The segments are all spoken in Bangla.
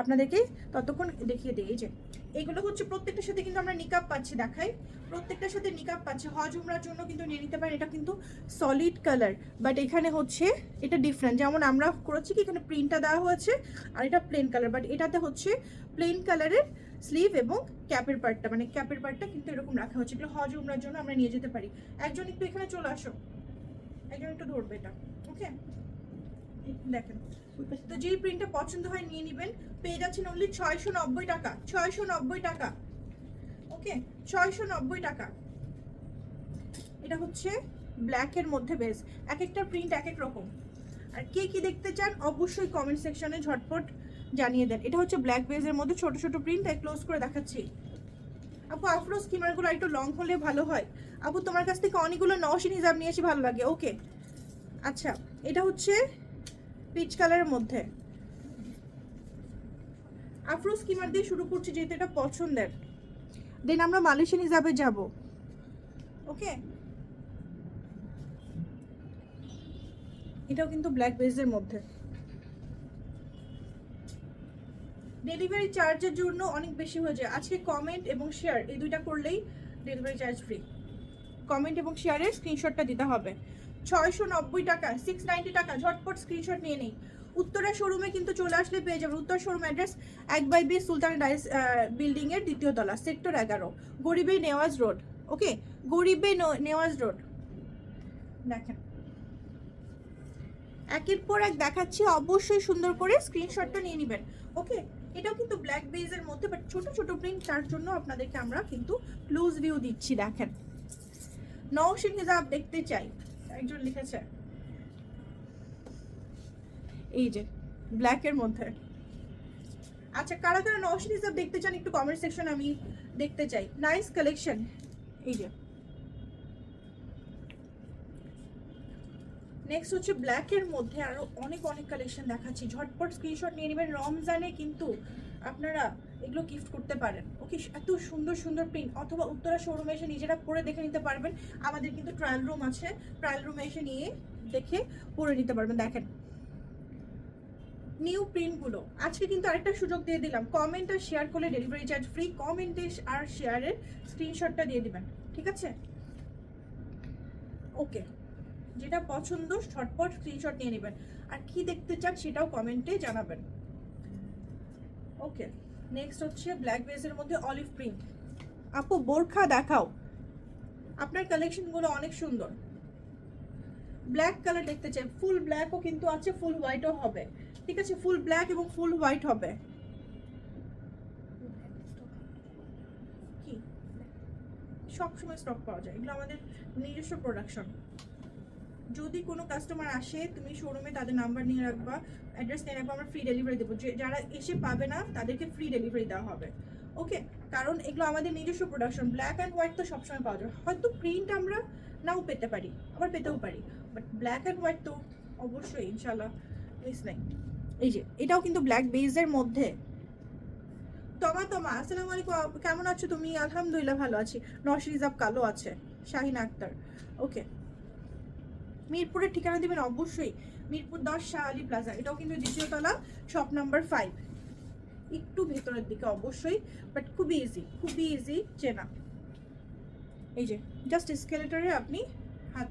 আপনাদেরকে ততক্ষণ দেখিয়ে দিই যে এগুলো হচ্ছে প্রত্যেকটার সাথে কিন্তু আমরা নিকাপ পাচ্ছি দেখাই। প্রত্যেকটার সাথে নিকাপ পাচ্ছি। হজ উমরার জন্য কিন্তু নিয়ে নিতে পারেন, এটা কিন্তু সলিড কালার বাট এখানে হচ্ছে এটা ডিফারেন্ট যেমন আমরা করেছি কি, এখানে প্রিন্টটা দেওয়া হয়েছে, আর এটা প্লেন কালার বাট এটাতে হচ্ছে প্লেন কালারের স্লিভ এবং ক্যাপের পার্টটা মানে ক্যাপের পার্টটা কিন্তু এরকম রাখা হচ্ছে এগুলো হজ উমরার জন্য আমরা নিয়ে যেতে পারি। একজন একটু এখানে চলে আসো। একজন একটু ধরবে এটা ওকে দেখেন। তো যেই প্রিন্টটা পছন্দ হয় নিয়ে নেবেন। পেয়ে যাচ্ছেন অনলি ছয়শো নব্বই টাকা। ছয়শো নব্বই টাকা। ওকে? ছয়শো নব্বই টাকা। এটা হচ্ছে ব্ল্যাকের মধ্যে বেস এক একটা প্রিন্ট এক এক রকম। আর কে কি দেখতে চান, অবশ্যই কমেন্ট সেকশনে ঝটপট জানিয়ে দেন। এটা হচ্ছে ব্ল্যাক বেজের মধ্যে ছোট ছোট প্রিন্ট তাই ক্লোজ করে দেখাচ্ছি। আপু আফরো স্কিমারগুলো একটু লং হলে ভালো হয়। আপু, তোমার কাছ থেকে অনেকগুলো নশিন হিসাব নিয়েছি ভালো লাগে। ওকে। আচ্ছা এটা হচ্ছে পিচ কালারের মধ্যে। আফরো স্কিমার দিয়ে শুরু করছি যেহেতু এটা পছন্দের। দেন আমরা মালয়েশিয়ান হিসাবে যাব। ওকে এটাও কিন্তু ব্ল্যাক বেজের মধ্যে। ডেলিভারি চার্জের জন্য অনেক বেশি হয়ে যায়। আজকে কমেন্ট এবং শেয়ার এই দুইটা করলেই ডেলিভারি চার্জ ফ্রি কমেন্ট এবং শেয়ারের স্ক্রিনশটটা দিতে হবে। ছয়শো নব্বই টাকা সিক্স নাইনটি টাকা। ঝটপট স্ক্রিনশট নিয়ে নেই উত্তরা শোরুমে কিন্তু চলে আসলে পেয়ে যাবেন। উত্তর শোরুম অ্যাড্রেস এক by B Sultan Dice Building এর দ্বিতীয় তলা সেক্টর এগারো, গরিবে নেওয়াজ রোড ওকে গরিবে নেওয়াজ রোড দেখেন। একের পর এক দেখাচ্ছি, অবশ্যই সুন্দর করে স্ক্রিনশটটা নিয়ে নেবেন। ওকে এটাও কিন্তু ব্ল্যাক বেজের মধ্যে বাট ছোট ছোট প্রিন্ট তার জন্য আপনাদেরকে আমরা কিন্তু ক্লোজ ভিউ দিচ্ছি, দেখেন। নওশিন হিসাব দেখতে চাই। একজন লিখেছে। এই যে ব্ল্যাকের মধ্যে। আচ্ছা কারা কারা নওশিন হিসাব দেখতে চান একটু কমেন্ট সেকশন আমি দেখতে চাই। নাইস কালেকশন এই যে। নেক্সট হচ্ছে ব্ল্যাকের মধ্যে আরও অনেক অনেক কালেকশন দেখাচ্ছি। ঝটপট স্ক্রিনশট নিয়ে নেবেন। রমজানে কিন্তু আপনারা এগুলো গিফট করতে পারেন। ওকে এত সুন্দর সুন্দর প্রিন্ট অথবা উত্তরা শোরুমে এসে নিজেরা পরে দেখে নিতে পারবেন। আমাদের কিন্তু ট্রায়াল রুম আছে। ট্রায়াল রুমে এসে নিয়ে দেখে পরে নিতে পারবেন। দেখেন। নিউ প্রিন্টগুলো আজকে কিন্তু আরেকটা সুযোগ দিয়ে দিলাম। কমেন্ট আর শেয়ার করলে ডেলিভারি চার্জ ফ্রি কমেন্টে আর শেয়ারের স্ক্রিনশটটা দিয়ে দিবেন। ঠিক আছে? ওকে যেটা পছন্দ, ঝটপট স্ক্রিনশট নিয়ে নেবেন। আর কি দেখতে চান সেটাও কমেন্টে জানাবেন। ওকে নেক্সট হচ্ছে ব্ল্যাক বেসের মধ্যে অলিভ প্রিন্ট আপু, বোরখা দেখাও। আপনার কালেকশনগুলো অনেক সুন্দর। ব্ল্যাক কালার দেখতে চাই। ফুল ব্ল্যাকও কিন্তু আছে ফুল হোয়াইটও হবে। ঠিক আছে? ফুল ব্ল্যাক এবং ফুল হোয়াইট হবে। সবসময় স্টক পাওয়া যায়। এগুলো আমাদের নিজস্ব প্রোডাকশন যদি কোনো কাস্টমার আসে, তুমি শোরুমে তাদের নাম্বার নিয়ে রাখবা অ্যাড্রেস নিয়ে রাখবা, আমরা ফ্রি ডেলিভারি দেবো। যারা এসে পাবে না, তাদেরকে ফ্রি ডেলিভারি দেওয়া হবে। ওকে কারণ এগুলো আমাদের নিজস্ব প্রোডাকশন ব্ল্যাক অ্যান্ড হোয়াইট তো সবসময় পাওয়া যায়। হয়তো প্রিন্ট আমরা নাও পেতে পারি, আবার পেতেও পারি বাট ব্ল্যাক অ্যান্ড হোয়াইট তো অবশ্যই ইনশাল্লাহ মিস নাই। এই যে, এটাও কিন্তু ব্ল্যাক বেজের মধ্যে। তমা তমা, আসসালামু আলাইকুম কেমন আছো তুমি? আলহামদুলিল্লাহ ভালো আছি। নশরিজাব কালো আছে, শাহিন আক্তার। ওকে মিরপুরের ঠিকানা দিবেন অবশ্যই মিরপুর দশ শাহ আলী প্লাজা এটাও কিন্তু দ্বিতীয় তলা শপ নাম্বার ফাইভ একটু ভেতরের দিকে অবশ্যই বাট খুবই ইজি খুবই ইজি চেনা। এই যে জাস্ট স্কেলেটরে আপনি হাত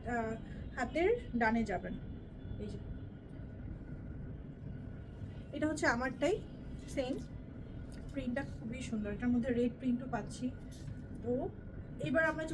হাতের ডানে যাবেন। এই যে। এটা হচ্ছে আমারটাই সেম প্রিন্টটা খুবই সুন্দর, এটার মধ্যে রেড প্রিন্টও পাচ্ছি। তো, এবার আমরা